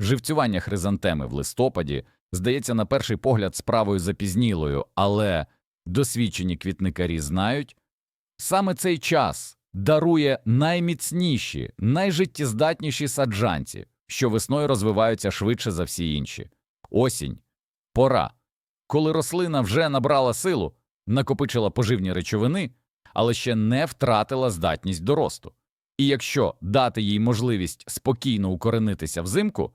Живцювання хризантеми в листопаді здається на перший погляд справою запізнілою, але досвідчені квітникарі знають, саме цей час дарує найміцніші, найжиттєздатніші саджанці, що весною розвиваються швидше за всі інші. Осінь пора, коли рослина вже набрала силу, накопичила поживні речовини, але ще не втратила здатність до росту. І якщо дати їй можливість спокійно укоренитися взимку,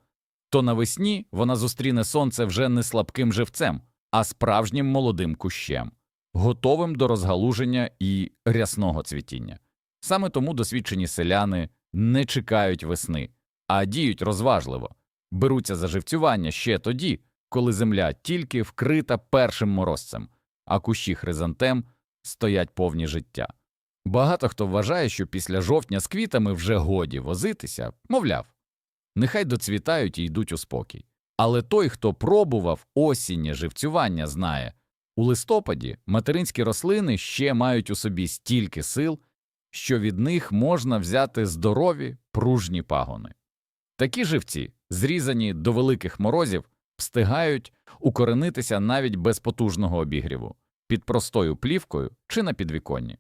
то навесні вона зустріне сонце вже не слабким живцем, а справжнім молодим кущем, готовим до розгалуження і рясного цвітіння. Саме тому досвідчені селяни не чекають весни, а діють розважливо, беруться за живцювання ще тоді, коли земля тільки вкрита першим морозцем, а кущі хризантем стоять повні життя. Багато хто вважає, що після жовтня з квітами вже годі возитися, мовляв, нехай доцвітають і йдуть у спокій. Але той, хто пробував осіннє живцювання, знає, у листопаді материнські рослини ще мають у собі стільки сил, що від них можна взяти здорові пружні пагони. Такі живці, зрізані до великих морозів, встигають укоренитися навіть без потужного обігріву, під простою плівкою чи на підвіконні.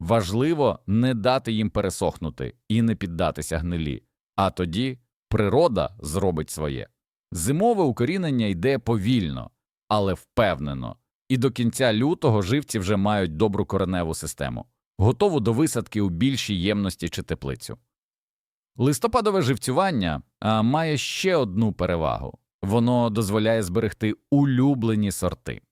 Важливо не дати їм пересохнути і не піддатися гнилі, а тоді природа зробить своє. Зимове укорінення йде повільно, але впевнено, і до кінця лютого живці вже мають добру кореневу систему, готову до висадки у більшій ємності чи теплицю. Листопадове живцювання а, має ще одну перевагу воно дозволяє зберегти улюблені сорти.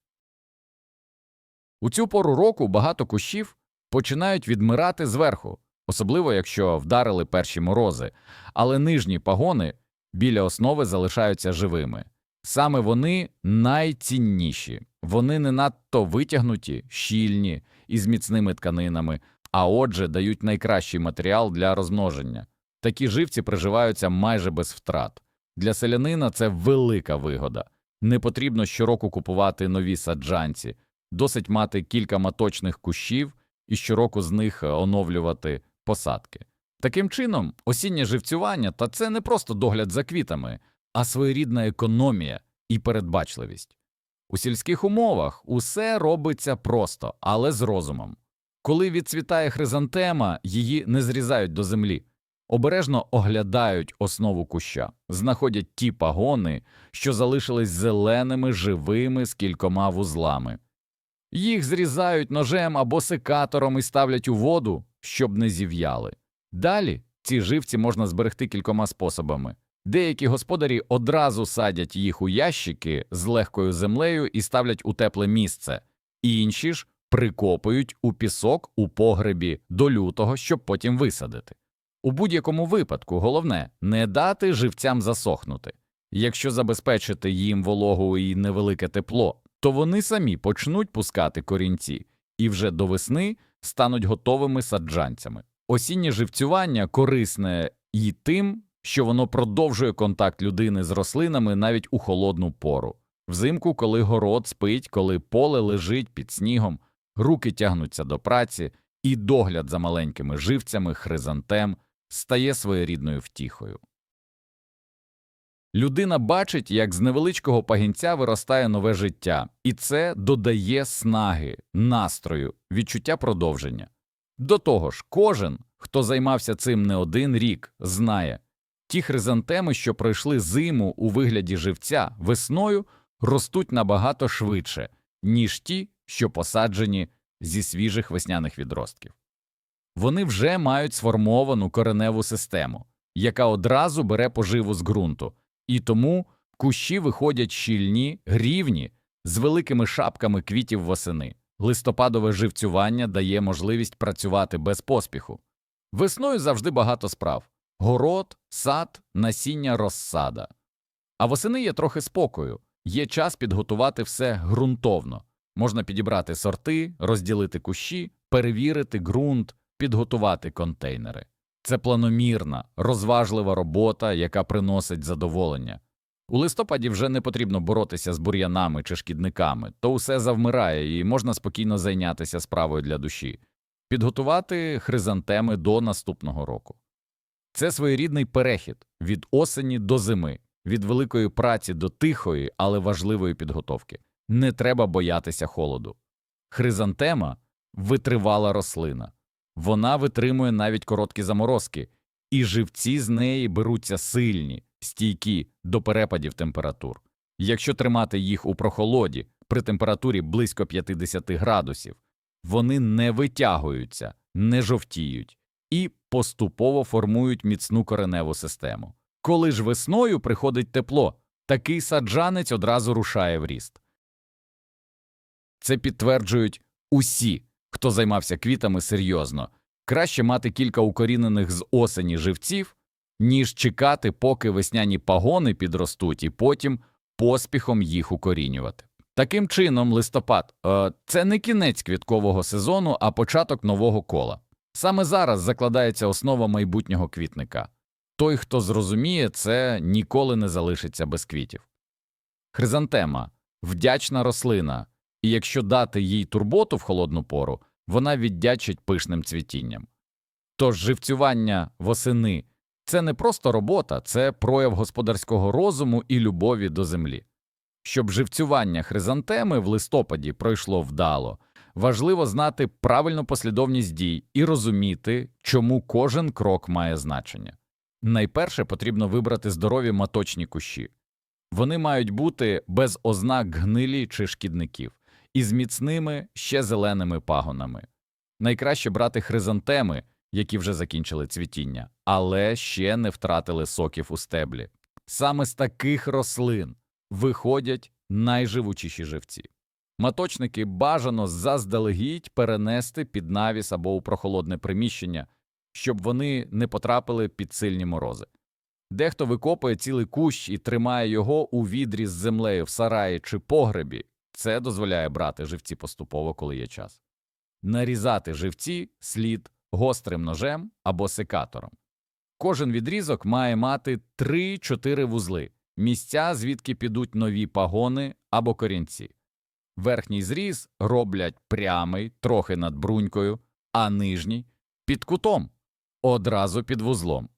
У цю пору року багато кущів починають відмирати зверху, особливо якщо вдарили перші морози, але нижні пагони біля основи залишаються живими. Саме вони найцінніші, вони не надто витягнуті, щільні і з міцними тканинами, а отже, дають найкращий матеріал для розмноження. Такі живці приживаються майже без втрат. Для селянина це велика вигода. Не потрібно щороку купувати нові саджанці, досить мати кілька маточних кущів і щороку з них оновлювати посадки. Таким чином, осіннє живцювання та це не просто догляд за квітами, а своєрідна економія і передбачливість. У сільських умовах усе робиться просто, але з розумом. Коли відцвітає хризантема, її не зрізають до землі, обережно оглядають основу куща, знаходять ті пагони, що залишились зеленими, живими з кількома вузлами. Їх зрізають ножем або секатором і ставлять у воду, щоб не зів'яли. Далі ці живці можна зберегти кількома способами. Деякі господарі одразу садять їх у ящики з легкою землею і ставлять у тепле місце, інші ж прикопують у пісок у погребі до лютого, щоб потім висадити. У будь-якому випадку головне не дати живцям засохнути. Якщо забезпечити їм вологу і невелике тепло, то вони самі почнуть пускати корінці і вже до весни стануть готовими саджанцями. Осіннє живцювання корисне і тим, що воно продовжує контакт людини з рослинами навіть у холодну пору. Взимку, коли город спить, коли поле лежить під снігом, руки тягнуться до праці, і догляд за маленькими живцями, хризантем стає своєрідною втіхою. Людина бачить, як з невеличкого пагінця виростає нове життя, і це додає снаги, настрою, відчуття продовження. До того ж, кожен, хто займався цим не один рік, знає ті хризантеми, що пройшли зиму у вигляді живця весною, ростуть набагато швидше, ніж ті, що посаджені зі свіжих весняних відростків. Вони вже мають сформовану кореневу систему, яка одразу бере поживу з ґрунту, і тому кущі виходять щільні, грівні, з великими шапками квітів восени. Листопадове живцювання дає можливість працювати без поспіху. Весною завжди багато справ город, сад, насіння, розсада. А восени є трохи спокою, є час підготувати все ґрунтовно. Можна підібрати сорти, розділити кущі, перевірити ґрунт, підготувати контейнери. Це планомірна, розважлива робота, яка приносить задоволення. У листопаді вже не потрібно боротися з бур'янами чи шкідниками, то усе завмирає і можна спокійно зайнятися справою для душі, підготувати хризантеми до наступного року. Це своєрідний перехід від осені до зими, від великої праці до тихої, але важливої підготовки. Не треба боятися холоду. Хризантема витривала рослина. Вона витримує навіть короткі заморозки, і живці з неї беруться сильні, стійкі до перепадів температур. Якщо тримати їх у прохолоді при температурі близько 50 градусів, вони не витягуються, не жовтіють і поступово формують міцну кореневу систему. Коли ж весною приходить тепло, такий саджанець одразу рушає в ріст. Це підтверджують усі, хто займався квітами серйозно. Краще мати кілька укорінених з осені живців, ніж чекати, поки весняні пагони підростуть, і потім поспіхом їх укорінювати. Таким чином, листопад е, це не кінець квіткового сезону, а початок нового кола. Саме зараз закладається основа майбутнього квітника. Той, хто зрозуміє це, ніколи не залишиться без квітів. Хризантема вдячна рослина, і якщо дати їй турботу в холодну пору, вона віддячить пишним цвітінням. Тож живцювання восени це не просто робота, це прояв господарського розуму і любові до землі. Щоб живцювання хризантеми в листопаді пройшло вдало, важливо знати правильну послідовність дій і розуміти, чому кожен крок має значення. Найперше потрібно вибрати здорові маточні кущі. Вони мають бути без ознак гнилі чи шкідників, і з міцними ще зеленими пагонами. Найкраще брати хризантеми, які вже закінчили цвітіння, але ще не втратили соків у стеблі. Саме з таких рослин виходять найживучіші живці. Маточники бажано заздалегідь перенести під навіс або у прохолодне приміщення, щоб вони не потрапили під сильні морози. Дехто викопує цілий кущ і тримає його у відрі з землею в сараї чи погребі. Це дозволяє брати живці поступово, коли є час. Нарізати живці слід гострим ножем або секатором. Кожен відрізок має мати 3-4 вузли, місця, звідки підуть нові пагони або корінці. Верхній зріз роблять прямий, трохи над брунькою, а нижній під кутом, одразу під вузлом.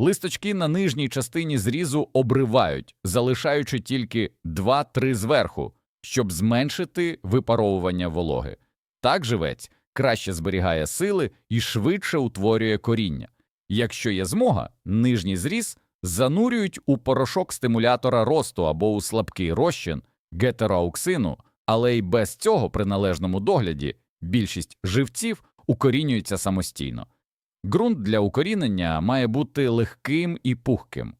Листочки на нижній частині зрізу обривають, залишаючи тільки 2-3 зверху, щоб зменшити випаровування вологи. Так живець краще зберігає сили і швидше утворює коріння. Якщо є змога, нижній зріз занурюють у порошок стимулятора росту або у слабкий розчин гетероауксину, але й без цього при належному догляді більшість живців укорінюється самостійно. Ґрунт для укорінення має бути легким і пухким.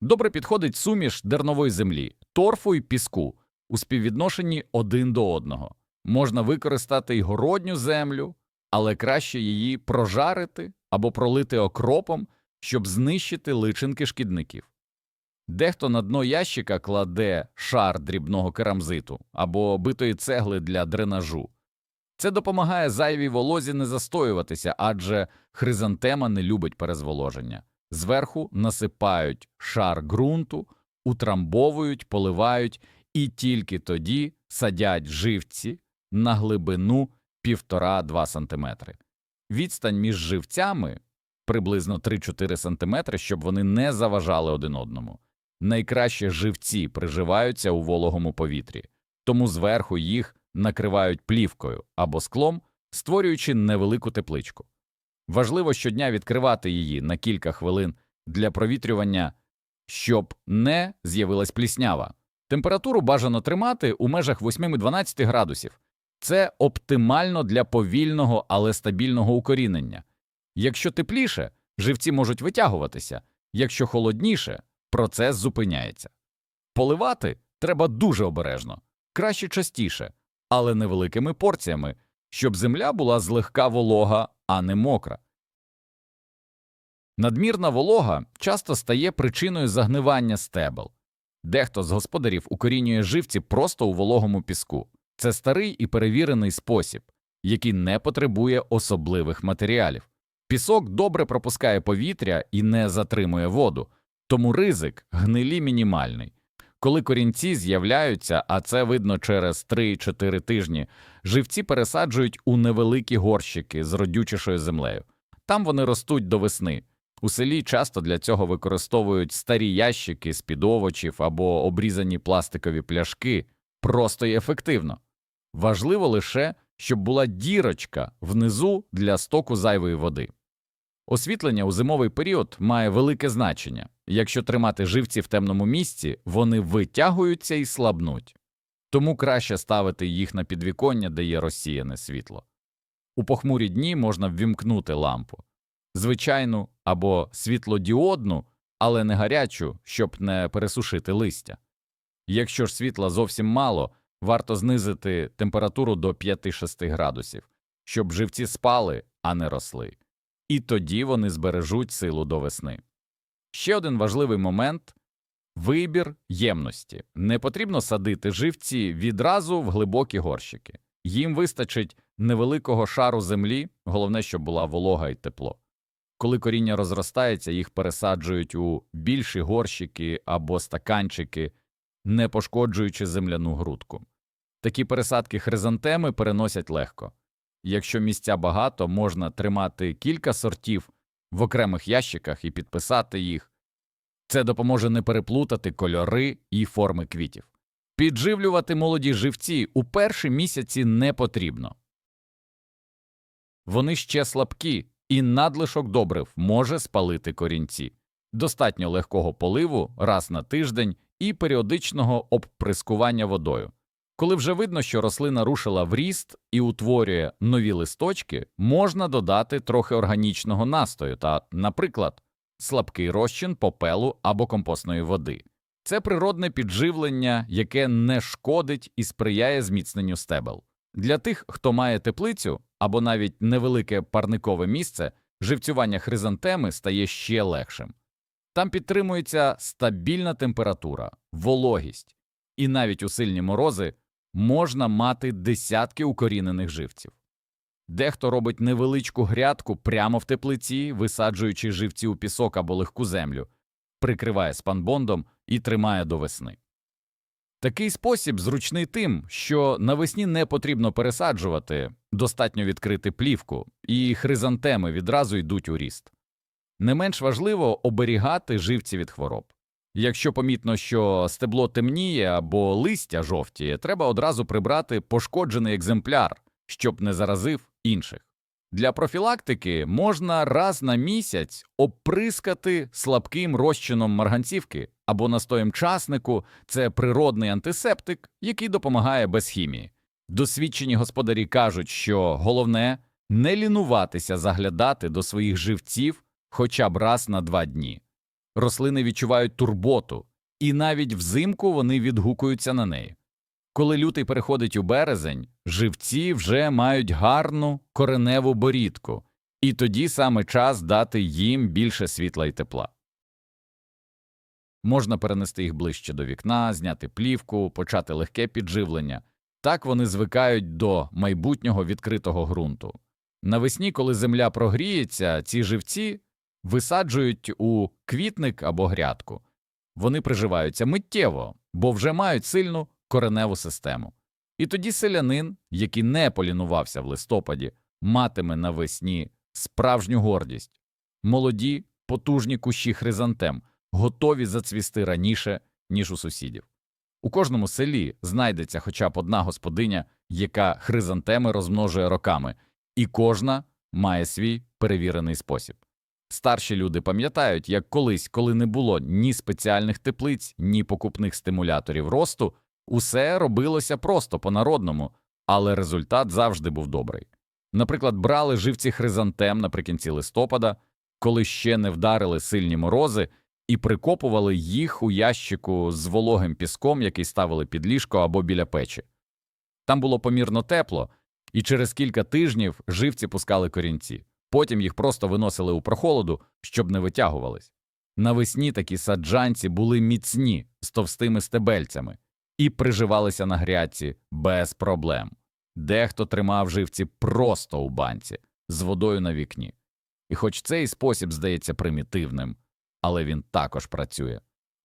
Добре підходить суміш дернової землі, торфу і піску у співвідношенні один до одного. Можна використати й городню землю, але краще її прожарити або пролити окропом, щоб знищити личинки шкідників. Дехто на дно ящика кладе шар дрібного керамзиту або битої цегли для дренажу. Це допомагає зайвій волозі не застоюватися, адже хризантема не любить перезволоження. Зверху насипають шар ґрунту, утрамбовують, поливають і тільки тоді садять живці на глибину 1,5-2 см. Відстань між живцями приблизно 3-4 см, щоб вони не заважали один одному. Найкраще живці приживаються у вологому повітрі, тому зверху їх накривають плівкою або склом, створюючи невелику тепличку. Важливо щодня відкривати її на кілька хвилин для провітрювання, щоб не з'явилась пліснява. Температуру бажано тримати у межах 8-12 градусів. Це оптимально для повільного, але стабільного укорінення. Якщо тепліше, живці можуть витягуватися, якщо холодніше, процес зупиняється. Поливати треба дуже обережно, краще частіше, але невеликими порціями, щоб земля була злегка волога, а не мокра. Надмірна волога часто стає причиною загнивання стебел. Дехто з господарів укорінює живці просто у вологому піску. Це старий і перевірений спосіб, який не потребує особливих матеріалів. Пісок добре пропускає повітря і не затримує воду, тому ризик гнилі мінімальний. Коли корінці з'являються, а це видно через 3-4 тижні, живці пересаджують у невеликі горщики з родючішою землею. Там вони ростуть до весни. У селі часто для цього використовують старі ящики з-під овочів або обрізані пластикові пляшки просто і ефективно. Важливо лише, щоб була дірочка внизу для стоку зайвої води. Освітлення у зимовий період має велике значення. Якщо тримати живці в темному місці, вони витягуються і слабнуть. Тому краще ставити їх на підвіконня, де є розсіяне світло. У похмурі дні можна ввімкнути лампу, звичайну або світлодіодну, але не гарячу, щоб не пересушити листя. Якщо ж світла зовсім мало, варто знизити температуру до 5-6 градусів, щоб живці спали, а не росли. І тоді вони збережуть силу до весни. Ще один важливий момент вибір ємності. Не потрібно садити живці відразу в глибокі горщики. Їм вистачить невеликого шару землі, головне, щоб була волога і тепло. Коли коріння розростається, їх пересаджують у більші горщики або стаканчики, не пошкоджуючи земляну грудку. Такі пересадки хризантеми переносять легко. Якщо місця багато, можна тримати кілька сортів в окремих ящиках і підписати їх. Це допоможе не переплутати кольори і форми квітів. Підживлювати молоді живці у перші місяці не потрібно. Вони ще слабкі, і надлишок добрив може спалити корінці. Достатньо легкого поливу раз на тиждень і періодичного обприскування водою. Коли вже видно, що рослина рушила в ріст і утворює нові листочки, можна додати трохи органічного настою та, наприклад, слабкий розчин попелу або компостної води. Це природне підживлення, яке не шкодить і сприяє зміцненню стебел. Для тих, хто має теплицю або навіть невелике парникове місце, живцювання хризантеми стає ще легшим. Там підтримується стабільна температура, вологість, і навіть у сильні морози можна мати десятки укорінених живців. Дехто робить невеличку грядку прямо в теплиці, висаджуючи живці у пісок або легку землю, прикриває спанбондом і тримає до весни. Такий спосіб зручний тим, що навесні не потрібно пересаджувати, достатньо відкрити плівку, і хризантеми відразу йдуть у ріст. Не менш важливо оберігати живці від хвороб. Якщо помітно, що стебло темніє або листя жовтіє, треба одразу прибрати пошкоджений екземпляр, щоб не заразив інших. Для профілактики можна раз на місяць оприскати слабким розчином марганцівки або настоєм часнику це природний антисептик, який допомагає без хімії. Досвідчені господарі кажуть, що головне не лінуватися заглядати до своїх живців хоча б раз на два дні. Рослини відчувають турботу, і навіть взимку вони відгукуються на неї. Коли лютий переходить у березень, живці вже мають гарну кореневу борідку, і тоді саме час дати їм більше світла і тепла. Можна перенести їх ближче до вікна, зняти плівку, почати легке підживлення. Так вони звикають до майбутнього відкритого ґрунту. Навесні, коли земля прогріється, ці живці висаджують у квітник або грядку. Вони приживаються миттєво, бо вже мають сильну кореневу систему. І тоді селянин, який не полінувався в листопаді, матиме навесні справжню гордість. Молоді, потужні кущі хризантем готові зацвісти раніше, ніж у сусідів. У кожному селі знайдеться хоча б одна господиня, яка хризантеми розмножує роками, і кожна має свій перевірений спосіб. Старші люди пам'ятають, як колись, коли не було ні спеціальних теплиць, ні покупних стимуляторів росту, усе робилося просто по-народному, але результат завжди був добрий. Наприклад, брали живці хризантем наприкінці листопада, коли ще не вдарили сильні морози, і прикопували їх у ящику з вологим піском, який ставили під ліжко або біля печі. Там було помірно тепло, і через кілька тижнів живці пускали корінці. Потім їх просто виносили у прохолоду, щоб не витягувались. Навесні такі саджанці були міцні з товстими стебельцями і приживалися на грядці без проблем. Дехто тримав живці просто у банці з водою на вікні. І хоч цей спосіб здається примітивним, але він також працює.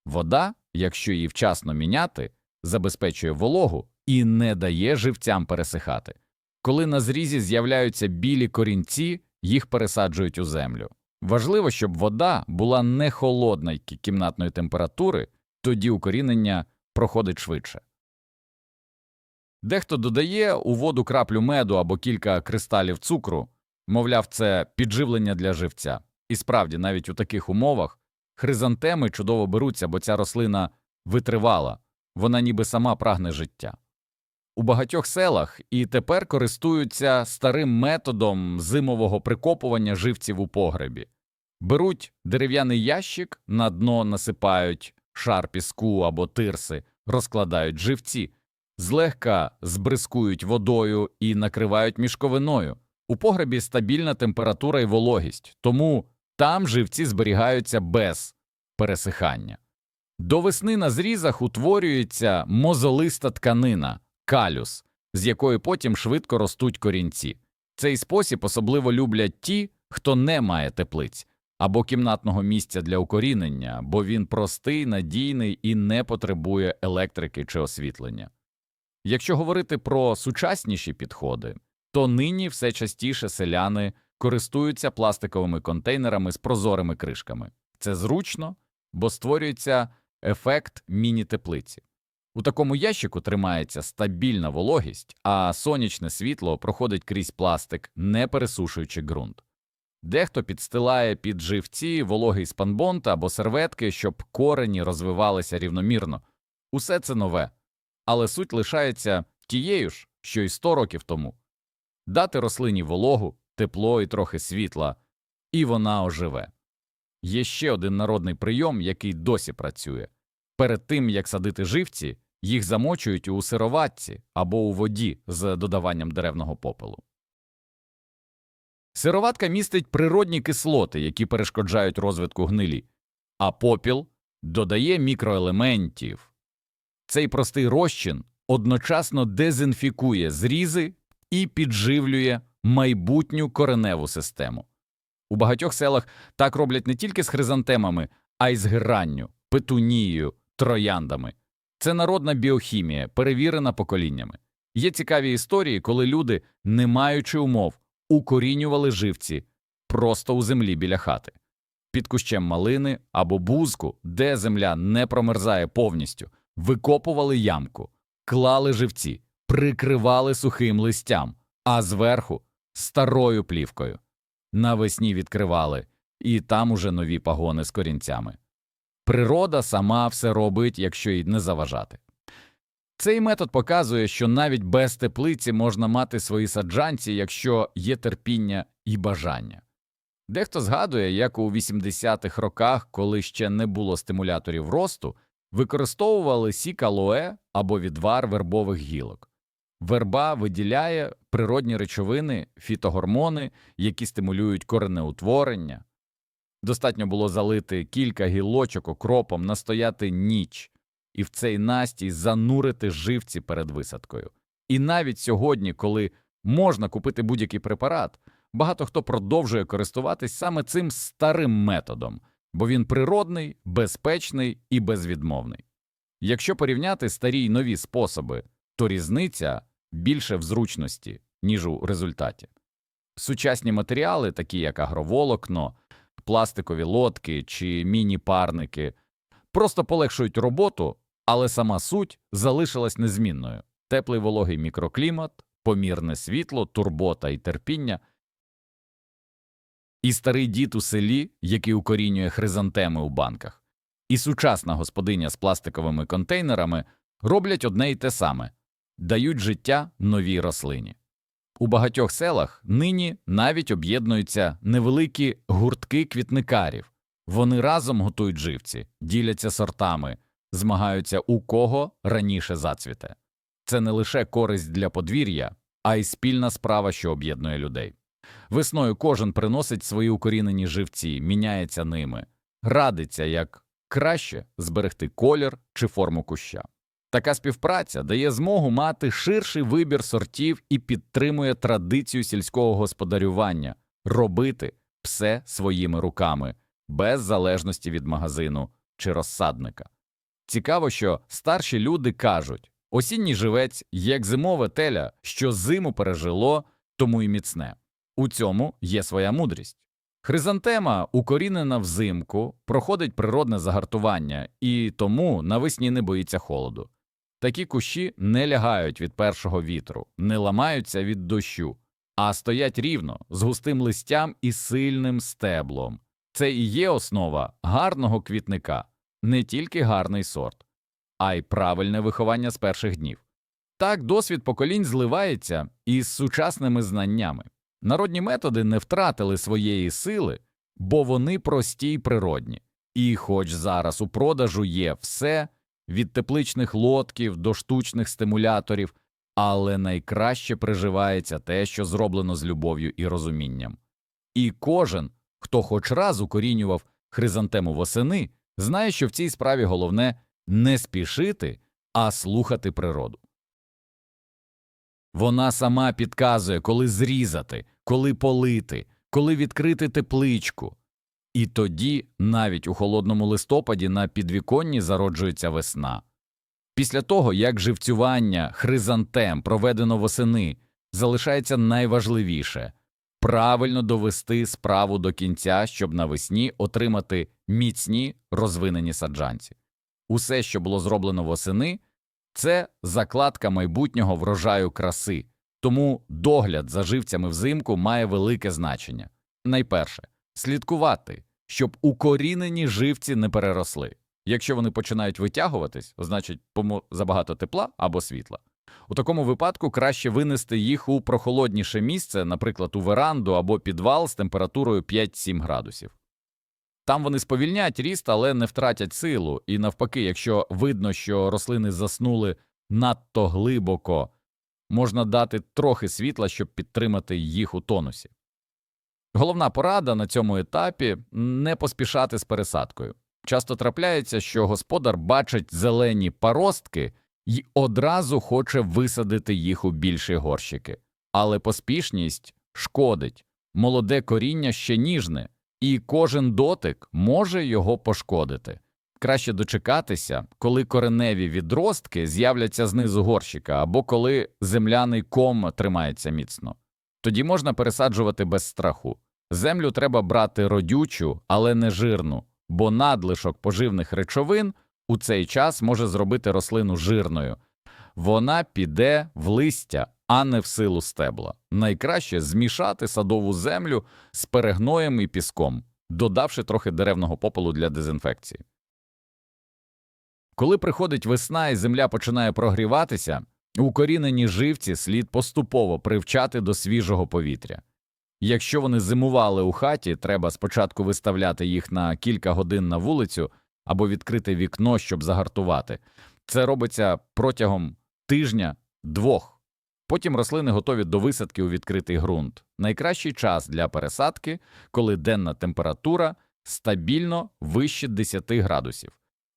Вода, якщо її вчасно міняти, забезпечує вологу і не дає живцям пересихати. Коли на зрізі з'являються білі корінці, їх пересаджують у землю. Важливо, щоб вода була не холодної кімнатної температури, тоді укорінення проходить швидше. Дехто додає у воду краплю меду або кілька кристалів цукру, мовляв, це підживлення для живця. І справді, навіть у таких умовах хризантеми чудово беруться, бо ця рослина витривала, вона ніби сама прагне життя. У багатьох селах і тепер користуються старим методом зимового прикопування живців у погребі. Беруть дерев'яний ящик, на дно насипають шар піску або тирси, розкладають живці, злегка збризкують водою і накривають мішковиною. У погребі стабільна температура і вологість, тому там живці зберігаються без пересихання. До весни на зрізах утворюється мозолиста тканина калюс, з якої потім швидко ростуть корінці. Цей спосіб особливо люблять ті, хто не має теплиць або кімнатного місця для укорінення, бо він простий, надійний і не потребує електрики чи освітлення. Якщо говорити про сучасніші підходи, то нині все частіше селяни користуються пластиковими контейнерами з прозорими кришками. Це зручно, бо створюється ефект міні-теплиці. У такому ящику тримається стабільна вологість, а сонячне світло проходить крізь пластик, не пересушуючи ґрунт. Дехто підстилає під живці вологий спанбонт або серветки, щоб корені розвивалися рівномірно. Усе це нове, але суть лишається тією ж, що й 100 років тому. Дати рослині вологу, тепло і трохи світла, і вона оживе. Є ще один народний прийом, який досі працює. Перед тим, як садити живці, їх замочують у сироватці або у воді з додаванням деревного попелу. Сироватка містить природні кислоти, які перешкоджають розвитку гнилі, а попіл додає мікроелементів. Цей простий розчин одночасно дезінфікує зрізи і підживлює майбутню кореневу систему. У багатьох селах так роблять не тільки з хризантемами, а й з геранню, петунією, трояндами. Це народна біохімія, перевірена поколіннями. Є цікаві історії, коли люди, не маючи умов, укорінювали живці просто у землі біля хати, під кущем малини або бузку, де земля не промерзає повністю, викопували ямку, клали живці, прикривали сухим листям, а зверху старою плівкою. Навесні відкривали, і там уже нові пагони з корінцями. Природа сама все робить, якщо їй не заважати. Цей метод показує, що навіть без теплиці можна мати свої саджанці, якщо є терпіння і бажання. Дехто згадує, як у 80-х роках, коли ще не було стимуляторів росту, використовували сік алоe або відвар вербових гілок. Верба виділяє природні речовини, фітогормони, які стимулюють коренеутворення. Достатньо було залити кілька гілочок окропом, настояти ніч і в цей настій занурити живці перед висадкою. І навіть сьогодні, коли можна купити будь-який препарат, багато хто продовжує користуватись саме цим старим методом, бо він природний, безпечний і безвідмовний. Якщо порівняти старі й нові способи, то різниця більше в зручності, ніж у результаті. Сучасні матеріали, такі як агроволокно, пластикові лодки чи міні-парники, просто полегшують роботу, але сама суть залишилась незмінною. Теплий вологий мікроклімат, помірне світло, турбота і терпіння. І старий дід у селі, який укорінює хризантеми у банках, і сучасна господиня з пластиковими контейнерами роблять одне й те саме дають життя новій рослині. У багатьох селах нині навіть об'єднуються невеликі гуртки квітникарів. Вони разом готують живці, діляться сортами, змагаються у кого раніше зацвіте. Це не лише користь для подвір'я, а й спільна справа, що об'єднує людей. Весною кожен приносить свої укорінені живці, міняється ними, радиться, як краще зберегти колір чи форму куща. Така співпраця дає змогу мати ширший вибір сортів і підтримує традицію сільського господарювання робити все своїми руками, без залежності від магазину чи розсадника. Цікаво, що старші люди кажуть осінній живець як зимове теля, що зиму пережило, тому й міцне. У цьому є своя мудрість. Хризантема, укорінена взимку, проходить природне загартування і тому навесні не боїться холоду. Такі кущі не лягають від першого вітру, не ламаються від дощу, а стоять рівно, з густим листям і сильним стеблом. Це і є основа гарного квітника, не тільки гарний сорт, а й правильне виховання з перших днів. Так досвід поколінь зливається із сучасними знаннями. Народні методи не втратили своєї сили, бо вони прості й природні. І хоч зараз у продажу є все від тепличних лотків до штучних стимуляторів, але найкраще приживається те, що зроблено з любов'ю і розумінням. І кожен, хто хоч раз укорінював хризантему восени, знає, що в цій справі головне не спішити, а слухати природу. Вона сама підказує, коли зрізати, коли полити, коли відкрити тепличку. І тоді, навіть у холодному листопаді, на підвіконні зароджується весна. Після того, як живцювання хризантем проведено восени, залишається найважливіше правильно довести справу до кінця, щоб навесні отримати міцні розвинені саджанці. Усе, що було зроблено восени, це закладка майбутнього врожаю краси, тому догляд за живцями взимку має велике значення. Найперше слідкувати, щоб укорінені живці не переросли. Якщо вони починають витягуватись, значить забагато тепла або світла. У такому випадку краще винести їх у прохолодніше місце, наприклад, у веранду або підвал з температурою 5-7 градусів. Там вони сповільнять ріст, але не втратять силу, і навпаки, якщо видно, що рослини заснули надто глибоко, можна дати трохи світла, щоб підтримати їх у тонусі. Головна порада на цьому етапі не поспішати з пересадкою. Часто трапляється, що господар бачить зелені паростки і одразу хоче висадити їх у більші горщики. Але поспішність шкодить, молоде коріння ще ніжне, і кожен дотик може його пошкодити. Краще дочекатися, коли кореневі відростки з'являться знизу горщика або коли земляний ком тримається міцно. Тоді можна пересаджувати без страху. Землю треба брати родючу, але не жирну, бо надлишок поживних речовин у цей час може зробити рослину жирною. Вона піде в листя, а не в силу стебла. Найкраще змішати садову землю з перегноєм і піском, додавши трохи деревного попелу для дезінфекції. Коли приходить весна і земля починає прогріватися, укорінені живці слід поступово привчати до свіжого повітря. Якщо вони зимували у хаті, треба спочатку виставляти їх на кілька годин на вулицю або відкрити вікно, щоб загартувати. Це робиться протягом тижня двох. Потім рослини готові до висадки у відкритий ґрунт. Найкращий час для пересадки, коли денна температура стабільно вище 10 градусів,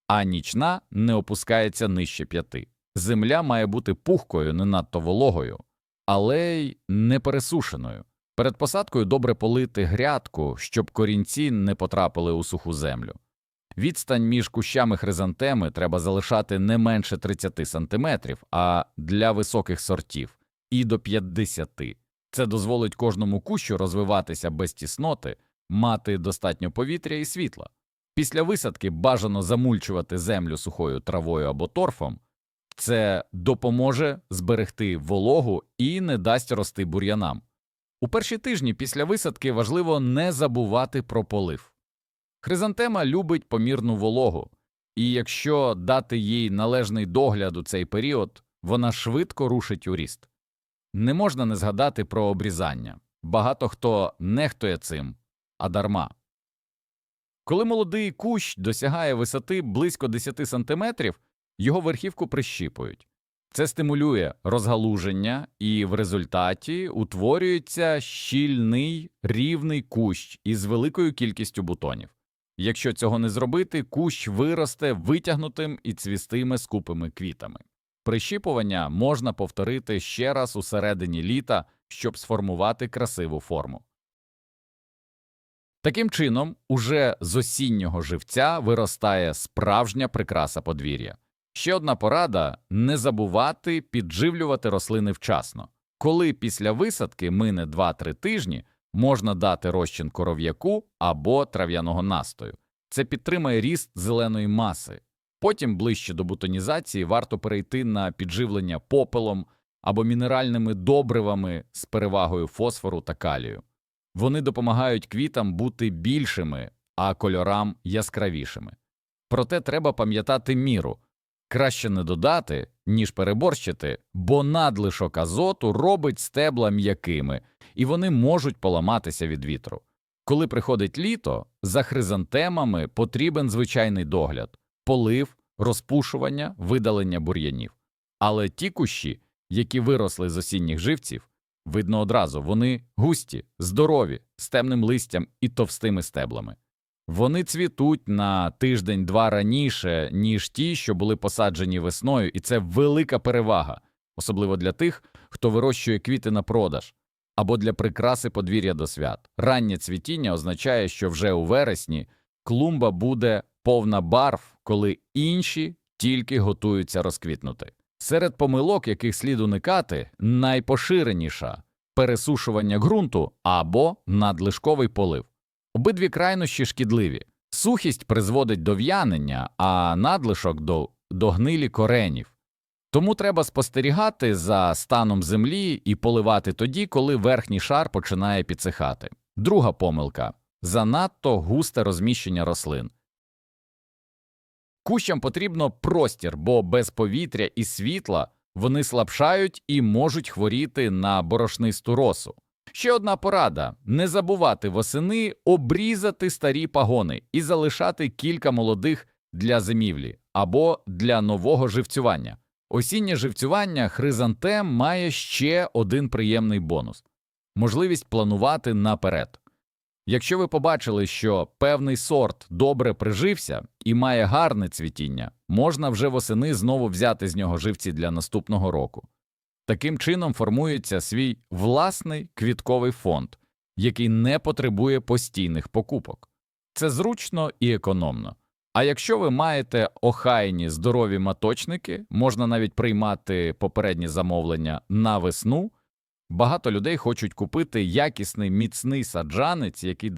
а нічна не опускається нижче 5. Земля має бути пухкою, не надто вологою, але й не пересушеною. Перед посадкою добре полити грядку, щоб корінці не потрапили у суху землю. Відстань між кущами хризантеми треба залишати не менше 30 см, а для високих сортів і до 50 Це дозволить кожному кущу розвиватися без тісноти, мати достатньо повітря і світла. Після висадки бажано замульчувати землю сухою травою або торфом. Це допоможе зберегти вологу і не дасть рости бур'янам. У перші тижні після висадки важливо не забувати про полив. Хризантема любить помірну вологу, і якщо дати їй належний догляд у цей період, вона швидко рушить у ріст. Не можна не згадати про обрізання. Багато хто нехтує цим, а дарма. Коли молодий кущ досягає висоти близько 10 см, його верхівку прищіпують. Це стимулює розгалуження, і в результаті утворюється щільний рівний кущ із великою кількістю бутонів. Якщо цього не зробити, кущ виросте витягнутим і цвістиме скупими квітами. Прищіпування можна повторити ще раз у середині літа, щоб сформувати красиву форму. Таким чином, уже з осіннього живця виростає справжня прикраса подвір'я. Ще одна порада не забувати підживлювати рослини вчасно. Коли після висадки мине 2-3 тижні, можна дати розчин коров'яку або трав'яного настою. Це підтримає ріст зеленої маси. Потім, ближче до бутонізації, варто перейти на підживлення попелом або мінеральними добривами з перевагою фосфору та калію. Вони допомагають квітам бути більшими, а кольорам яскравішими. Проте треба пам'ятати міру. Краще не додати, ніж переборщити, бо надлишок азоту робить стебла м'якими, і вони можуть поламатися від вітру. Коли приходить літо, за хризантемами потрібен звичайний догляд – полив, розпушування, видалення бур'янів. Але ті кущі, які виросли з осінніх живців, видно одразу, вони густі, здорові, з темним листям і товстими стеблами. Вони цвітуть на тиждень-два раніше, ніж ті, що були посаджені весною, і це велика перевага, особливо для тих, хто вирощує квіти на продаж або для прикраси подвір'я до свят. Раннє цвітіння означає, що вже у вересні клумба буде повна барв, коли інші тільки готуються розквітнути. Серед помилок, яких слід уникати, найпоширеніша пересушування ґрунту або надлишковий полив. Обидві крайнощі шкідливі. Сухість призводить до в'янення, а надлишок до, до гнилі коренів. Тому треба спостерігати за станом землі і поливати тоді, коли верхній шар починає підсихати. Друга помилка занадто густе розміщення рослин. Кущам потрібно простір, бо без повітря і світла вони слабшають і можуть хворіти на борошнисту росу. Ще одна порада не забувати восени обрізати старі пагони і залишати кілька молодих для зимівлі або для нового живцювання. Осіннє живцювання хризантем має ще один приємний бонус можливість планувати наперед. Якщо ви побачили, що певний сорт добре прижився і має гарне цвітіння, можна вже восени знову взяти з нього живці для наступного року. Таким чином формується свій власний квітковий фонд, який не потребує постійних покупок. Це зручно і економно. А якщо ви маєте охайні здорові маточники, можна навіть приймати попередні замовлення на весну. Багато людей хочуть купити якісний міцний саджанець, який